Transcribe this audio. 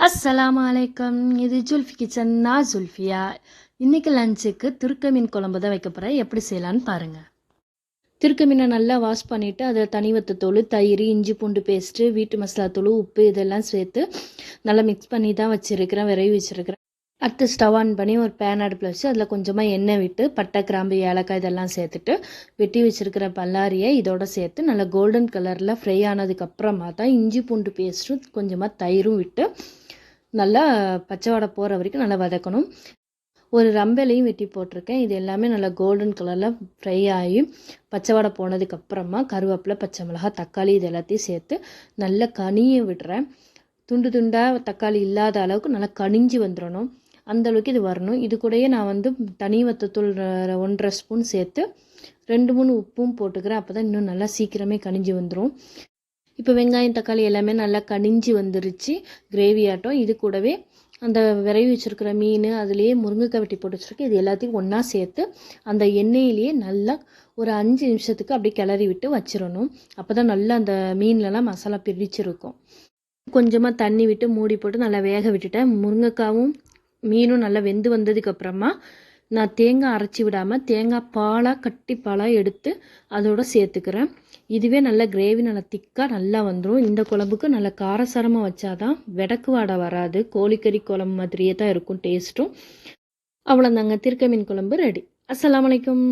அஸ்ஸலாமு வலைக்கம் இது ஜுல்ஃபி கிச்சன் நான் ஜுல்ஃபியா இன்றைக்கி லஞ்சுக்கு திருக்க மீன் குழம்பு தான் வைக்க போகிறேன் எப்படி செய்யலான்னு பாருங்கள் திருக்க மீனை நல்லா வாஷ் பண்ணிவிட்டு அதை தனிவத்த தூள் தயிர் இஞ்சி பூண்டு பேஸ்ட்டு வீட்டு மசாலா தூள் உப்பு இதெல்லாம் சேர்த்து நல்லா மிக்ஸ் பண்ணி தான் வச்சுருக்கிறேன் விரைவி வச்சுருக்கிறேன். அடுத்து ஸ்டவ் ஆன் பண்ணி ஒரு பேன் அடுப்பில் வச்சு அதில் கொஞ்சமாக எண்ணெய் விட்டு பட்டை கிராம்பு ஏலக்காய் இதெல்லாம் சேர்த்துட்டு வெட்டி வச்சுருக்கிற பல்லாரியை இதோட சேர்த்து நல்லா கோல்டன் கலரில் ஃப்ரை ஆனதுக்கப்புறமா தான் இஞ்சி பூண்டு பேஸ்ட்டும் கொஞ்சமாக தயிரும் விட்டு நல்லா பச்சை வடை போகிற வரைக்கும் நல்லா வதக்கணும். ஒரு ரம்பலையும் வெட்டி போட்டிருக்கேன். இது எல்லாமே நல்லா கோல்டன் கலரில் ஃப்ரை ஆகி பச்சை வடை போனதுக்கப்புறமா கருவேப்பிலை பச்சை மிளகாய் தக்காளி இது எல்லாத்தையும் சேர்த்து நல்லா கனியை விடுறேன். துண்டு துண்டாக தக்காளி இல்லாத அளவுக்கு நல்லா கனிஞ்சு வந்துடணும் அந்தளவுக்கு இது வரணும். இது கூடயே நான் வந்து தனி வத்தத்தூள் ஒன்றரை ஸ்பூன் சேர்த்து ரெண்டு மூணு உப்பும் போட்டுக்கிறேன். அப்போ தான் இன்னும் நல்லா சீக்கிரமே கனிஞ்சு வந்துடும் இப்போ வெங்காயம் தக்காளி எல்லாமே நல்லா கனிஞ்சு வந்துருச்சு. கிரேவி ஆட்டம். இது கூடவே அந்த விரைவி வச்சுருக்கிற மீன் அதுலேயே முருங்கைக்காய் வெட்டி போட்டு வச்சுருக்கேன். இது எல்லாத்தையும் ஒன்றா சேர்த்து அந்த எண்ணெயிலேயே நல்லா ஒரு அஞ்சு நிமிஷத்துக்கு அப்படியே கிளறி விட்டு வச்சிடணும் அப்போ தான் நல்லா அந்த மீன்லலாம் மசாலா பிரிச்சிருக்கும். கொஞ்சமாக தண்ணி விட்டு மூடி போட்டு நல்லா வேக விட்டுட்டேன். முருங்கைக்காவும் மீனும் நல்லா வெந்து வந்ததுக்கப்புறமா நான் தேங்காய் அரைச்சி விடாமல் தேங்காய் பாலாக கட்டி பாலாக எடுத்து அதோட சேர்த்துக்கிறேன். இதுவே நல்லா கிரேவி நல்லா திக்காக நல்லா வந்துடும் இந்த குழம்புக்கு நல்லா காரசாரமாக வச்சாதான் வெடக்கு வாடை வராது. கோழிக்கறி குழம்பு மாதிரியே தான் இருக்கும் டேஸ்ட்டும் அவ்வளோதாங்க திருக்க மீன் குழம்பு ரெடி அஸ்ஸலாமு அலைக்கும்.